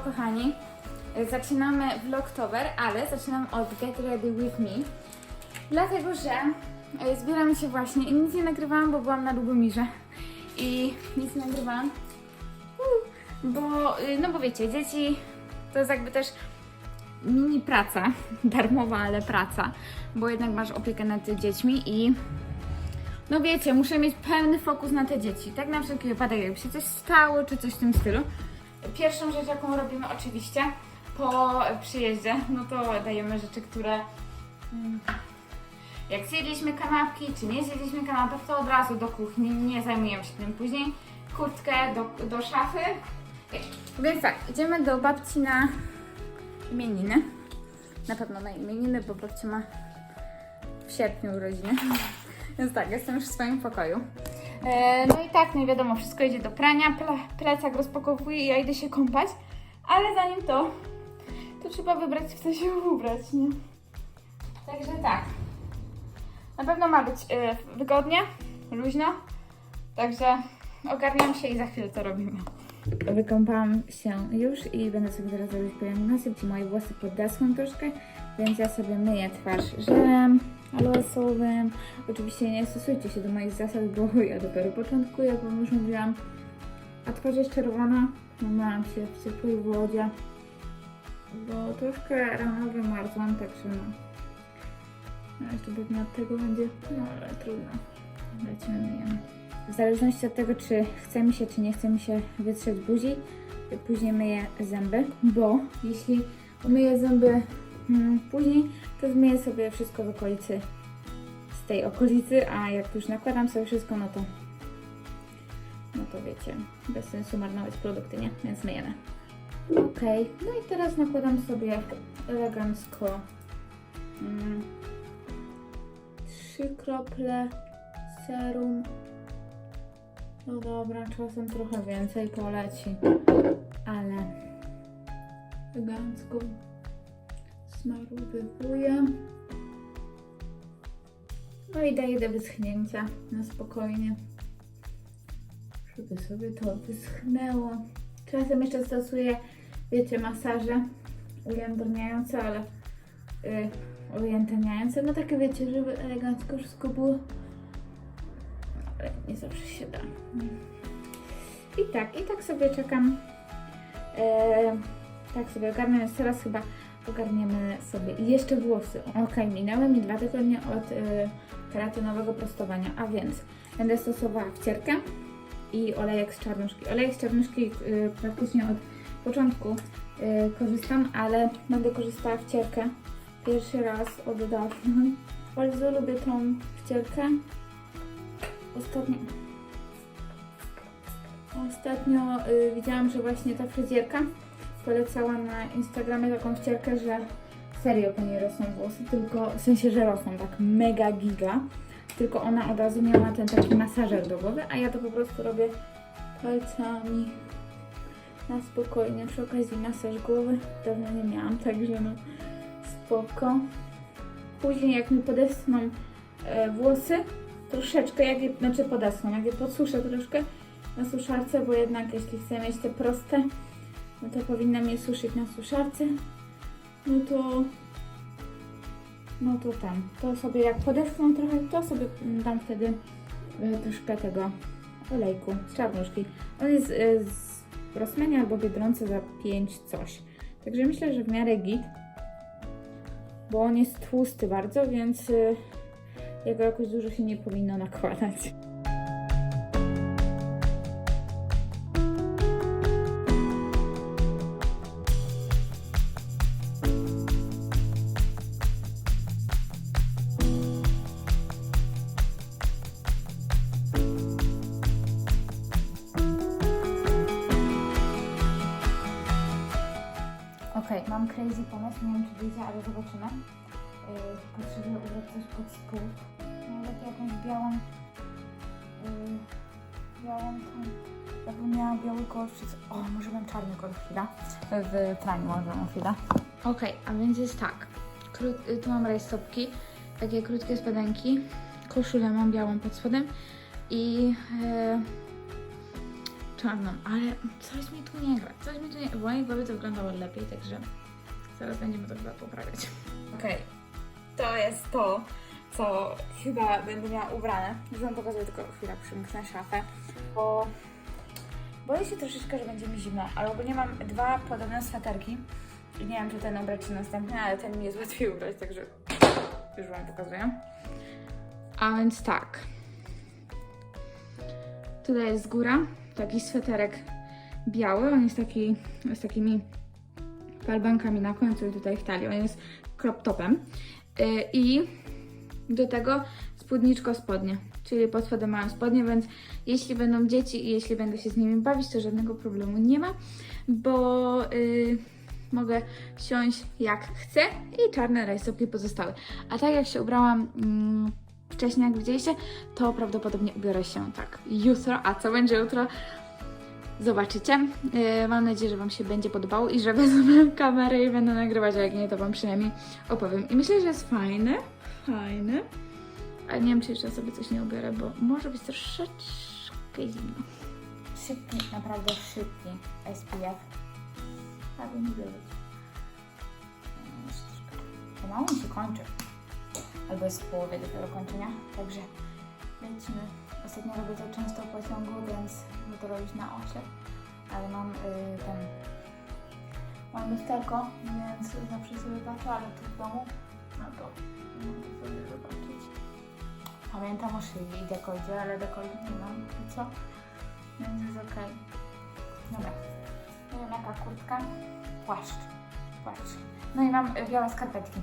kochani, zaczynamy vlogtober, ale zaczynam od Get Ready With Me, dlatego że e, zbieram się właśnie i nic nie nagrywałam, bo byłam na Lubomirze i nic nie nagrywałam, bo, y, no bo wiecie, dzieci to jest jakby też mini praca, darmowa, ale praca, bo jednak masz opiekę nad dziećmi i no wiecie, muszę mieć pełny fokus na te dzieci, tak na wszelki wypadek, jakby się coś stało, czy coś w tym stylu. Pierwszą rzecz, jaką robimy oczywiście po przyjeździe, no to dajemy rzeczy, które mm, jak zjedliśmy kanapki, czy nie zjedliśmy kanapek, to od razu do kuchni, nie zajmujemy się tym później. Kurtkę do, do szafy. Więc tak, idziemy do babci na imieniny. Na pewno na imieniny, bo babcia ma w sierpniu urodziny. Więc tak, jestem już w swoim pokoju. E, no i tak, i wiadomo, wszystko idzie do prania, ple, plecak rozpakowuję i ja idę się kąpać. Ale zanim to, to trzeba wybrać, co się ubrać, nie? Także tak. Na pewno ma być e, wygodnie, luźno. Także ogarniam się i za chwilę to robimy. Wykąpałam się już i będę sobie teraz robić pielęgnację, bo moje włosy podesłą troszkę, więc ja sobie myję twarz żelem aloesowym. Oczywiście nie stosujcie się do moich zasad, bo ja dopiero początkuję, Wam już mówiłam. A twarz jest czerwona, myłam się w ciepłej wodzie, bo troszkę rano wymarzłam, także no. No jeszcze pewnie od tego będzie, no ale trudno. Lecimy, myjemy. W zależności od tego, czy chce mi się, czy nie chce mi się wytrzeć buzi, później myję zęby, bo jeśli umyję zęby później, to zmyję sobie wszystko w okolicy, z tej okolicy, a jak już nakładam sobie wszystko, no to no to wiecie, bez sensu marnować produkty, nie? Więc myjemy. Okej, no i teraz nakładam sobie elegancko mm, trzy krople serum. No dobra, czasem trochę więcej poleci, ale elegancko smarowywuję. No i daję do wyschnięcia na spokojnie, żeby sobie to wyschnęło. Czasem jeszcze stosuję, wiecie, masaże ujędrniające, ale yy, ujędrniające, no takie wiecie, żeby elegancko wszystko było ale nie zawsze się da. I tak, i tak sobie czekam. E, tak sobie ogarnę, więc teraz chyba ogarniemy sobie I jeszcze włosy. Ok, minęły mi dwa tygodnie od e, keratynowego prostowania, a więc będę stosowała wcierkę i olejek z czarnuszki. Olejek z czarnuszki e, praktycznie od początku e, korzystam, ale będę korzystała wcierkę pierwszy raz od dawna. Bardzo lubię tą wcierkę. Ostatnio, ostatnio y, widziałam, że właśnie ta fryzjerka polecała na Instagramie taką wcierkę, że serio po niej rosną włosy, tylko w sensie, że rosną tak mega giga, tylko ona od razu miała ten taki masażer do głowy, a ja to po prostu robię palcami na spokojnie, przy okazji masaż głowy dawno nie miałam, także no spoko. Później jak mi podeschną e, włosy, troszeczkę, jak je, znaczy podesłam, jak je podsuszę troszkę na suszarce, bo jednak jeśli chcę mieć te proste, no to powinnam je suszyć na suszarce, no to no to tam, to sobie jak podeschną trochę, to sobie dam wtedy y, troszkę tego olejku z czarnuszki. On jest y, z Rossmania albo Biedronce za 5 coś. Także myślę, że w miarę git, bo on jest tłusty bardzo, więc y, jego jakoś dużo się nie powinno nakładać. Mam crazy pomysł, nie wiem czy wyjdzie, ale zobaczymy. Yy, potrzebuję ubrać coś pod spód. Nawet jakąś białą, yy, białą tą, jakbym miała biały kolor, o, może bym czarny kolor, chwila, w praniu może mam chwila. Okej, a więc jest tak, Krót, y, tu mam rajstopki, takie krótkie spodenki, koszulę mam białą pod spodem i yy, czarną, ale coś mi tu nie gra, coś mi tu nie... W mojej głowie to wyglądało lepiej, także zaraz będziemy to chyba poprawiać. Okej, to jest to, co chyba będę miała ubrane. Już wam pokazuję tylko chwilę, przymknę szafę, bo boję się troszeczkę, że będzie mi zimno, ale ogólnie mam dwa podobne sweterki i nie wiem, czy ten ubrać, czy następny, ale ten mi jest łatwiej ubrać, także już wam pokazuję. A więc tak. Tutaj jest góra, taki sweterek biały, on jest taki z takimi falbankami na końcu i tutaj w talii, on jest crop topem. Yy, I do tego spódniczko spodnie, czyli pod spodem mają spodnie, więc jeśli będą dzieci i jeśli będę się z nimi bawić, to żadnego problemu nie ma, bo yy, mogę siąść jak chcę i czarne rajstopki pozostały. A tak jak się ubrałam mm, wcześniej, jak widzieliście, to prawdopodobnie ubiorę się tak jutro. A co będzie jutro? Zobaczycie. Yy, mam nadzieję, że Wam się będzie podobało i że wezmę kamerę i będę nagrywać, a jak nie, to Wam przynajmniej opowiem. I myślę, że jest fajny, fajny. Ale nie wiem, czy jeszcze sobie coś nie ubiorę, bo może być troszeczkę zimno. Szybki, naprawdę szybki SPF. Tak nie być. Pomału mi się kończy. Albo jest w połowie dopiero kończenia, także lecimy. Ostatnio robię to często w pociągu, więc mogę to robić na oślep, ale mam y, ten... Mam lusterko, więc zawsze sobie patrzę, ale tu w domu, no to mogę sobie zobaczyć. Pamiętam o szyi i dekolcie, ale dekoltu nie mam i co? Więc jest okej. Dobra. Nie wiem jaka kurtka. Płaszcz. Płaszcz. No i mam y, białe skarpetki.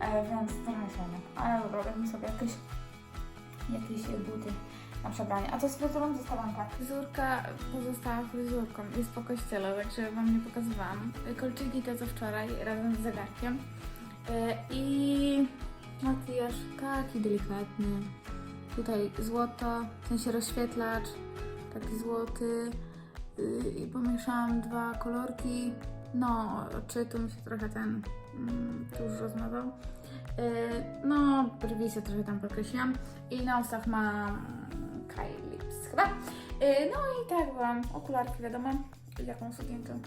E, więc trochę średnio. Ale dobra, wezmę sobie jakieś, jakieś buty na przebranie. A to z fryzurą zostawiam tak. Fryzurka pozostała fryzurką. Jest po kościele, także Wam nie pokazywałam. Kolczyki to co wczoraj, razem z zegarkiem. E, I makijaż taki delikatny. Tutaj złoto, w sensie rozświetlacz, taki złoty. Y, I pomieszałam dwa kolorki. No, czy tu mi się trochę ten mm, rozmawiał. Y, No, brwi się trochę tam podkreśliłam. I na ustach mam Kylie Lips chyba. Y, No i tak byłam. Okularki wiadomo. I taką sukienkę.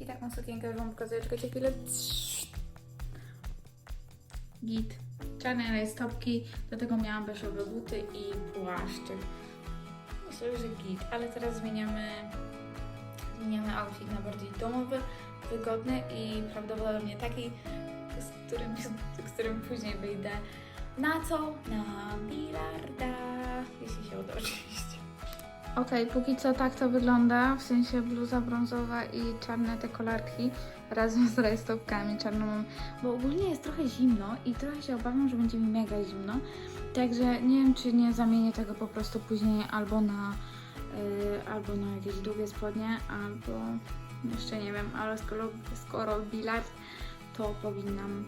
I taką sukienkę już wam pokazuję. Czekajcie chwilę. Git. Czarne rajstopki. Do tego miałam beżowe buty i płaszczyk. Myślę, że git. Ale teraz zmieniamy zmieniamy outfit na bardziej domowy, wygodny i prawdopodobnie taki, z którym, z którym później wyjdę na co? Na bilarda, jeśli się uda oczywiście. Okej, póki co tak to wygląda, w sensie bluza brązowa i czarne te kolarki razem z rajstopkami czarną bo ogólnie jest trochę zimno i trochę się obawiam, że będzie mi mega zimno, także nie wiem czy nie zamienię tego po prostu później albo na albo na jakieś długie spodnie, albo jeszcze nie wiem, ale skoro, skoro bilard, to powinnam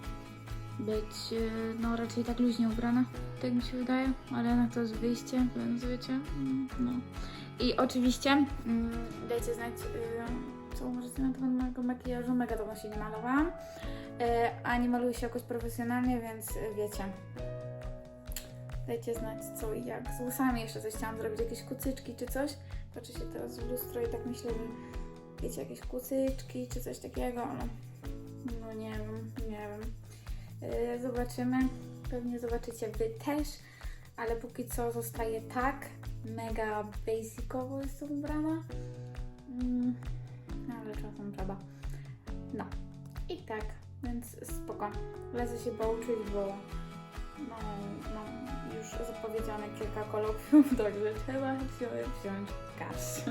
być yy, no raczej tak luźnie ubrana, tak mi się wydaje, ale jednak to jest wyjście, więc wiecie, mm, no. I oczywiście mm, dajcie znać, yy, co uważacie na temat mojego makijażu, mega dawno się nie malowałam, a nie maluję się jakoś profesjonalnie, więc wiecie, Dajcie znać co i jak. Z włosami jeszcze coś chciałam zrobić, jakieś kucyczki czy coś. Patrzę się teraz w lustro i tak myślę, wiecie, jakieś kucyczki czy coś takiego. No, no nie wiem, nie wiem. Yy, zobaczymy. Pewnie zobaczycie Wy też, ale póki co zostaje tak. Mega basicowo jestem ubrana. Mm, ale czasem trzeba. No. I tak, więc spoko. Lecę się pouczyć, bo no, no, już zapowiedziane kilka kolokwiów, także trzeba się wziąć gaz.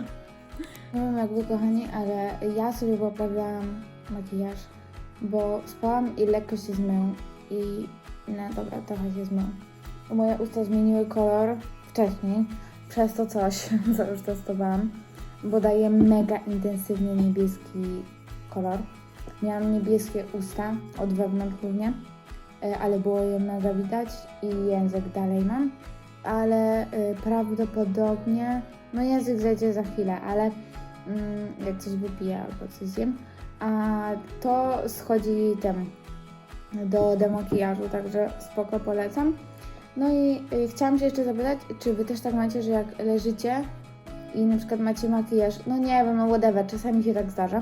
Nie wiem jak wy kochani, ale ja sobie poprawiałam makijaż, bo spałam i lekko się zmył i no dobra, trochę się zmył. Moje usta zmieniły kolor wcześniej, przez to coś, co już testowałam, bo daje mega intensywnie niebieski kolor. Miałam niebieskie usta od wewnątrz głównie, ale było je mega widać i język dalej mam, ale e, prawdopodobnie no język zejdzie za chwilę, ale mm, jak coś wypiję albo coś zjem, a to schodzi tem do demakijażu, także spoko polecam. No i y, chciałam się jeszcze zapytać, czy wy też tak macie, że jak leżycie i na przykład macie makijaż, no nie wiem, no whatever, czasami się tak zdarza.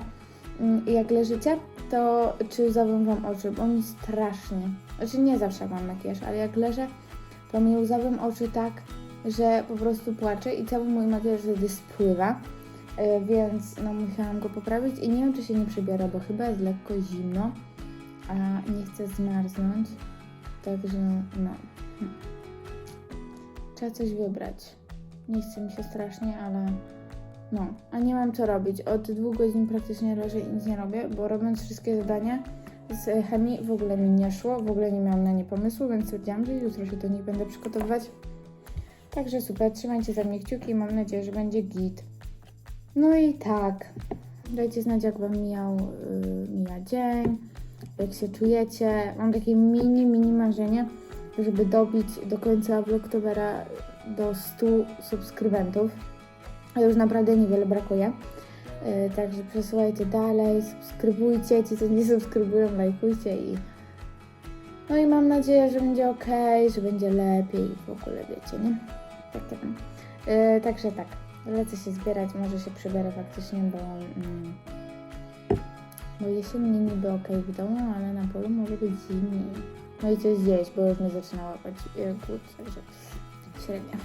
Mm, I jak leżycie, to czy łzawią Wam oczy, bo mi strasznie, znaczy nie zawsze mam makijaż, ale jak leżę, to mi łzawią oczy tak, że po prostu płaczę i cały mój makijaż wtedy spływa, E, więc no musiałam go poprawić i nie wiem, czy się nie przebiera, bo chyba jest lekko zimno, a nie chcę zmarznąć, także no. Trzeba coś wybrać. Nie chce mi się strasznie, ale no, a nie mam co robić. Od dwóch godzin praktycznie leżę i nic nie robię, bo robiąc wszystkie zadania z chemii w ogóle mi nie szło, w ogóle nie miałam na nie pomysłu, więc stwierdziłam, że jutro się do nich będę przygotowywać. Także super, trzymajcie za mnie kciuki mam nadzieję, że będzie git. No i tak, dajcie znać jak Wam mijał, yy, mija dzień, jak się czujecie. Mam takie mini, mini marzenie, żeby dobić do końca Vlogtobera do 100 subskrybentów. Już naprawdę niewiele brakuje. Yy, Także przesyłajcie dalej, subskrybujcie, ci co nie subskrybują, lajkujcie i no i mam nadzieję, że będzie ok, że będzie lepiej w ogóle wiecie, nie? Takie tam. Yy, także tak, lecę się zbierać, może się przybiorę faktycznie, bo, mm, bo jesiennie niby ok w domu, ale na polu może być zimniej. No i coś zjeść, bo już mnie zaczyna łapać yy, głód, także średnio.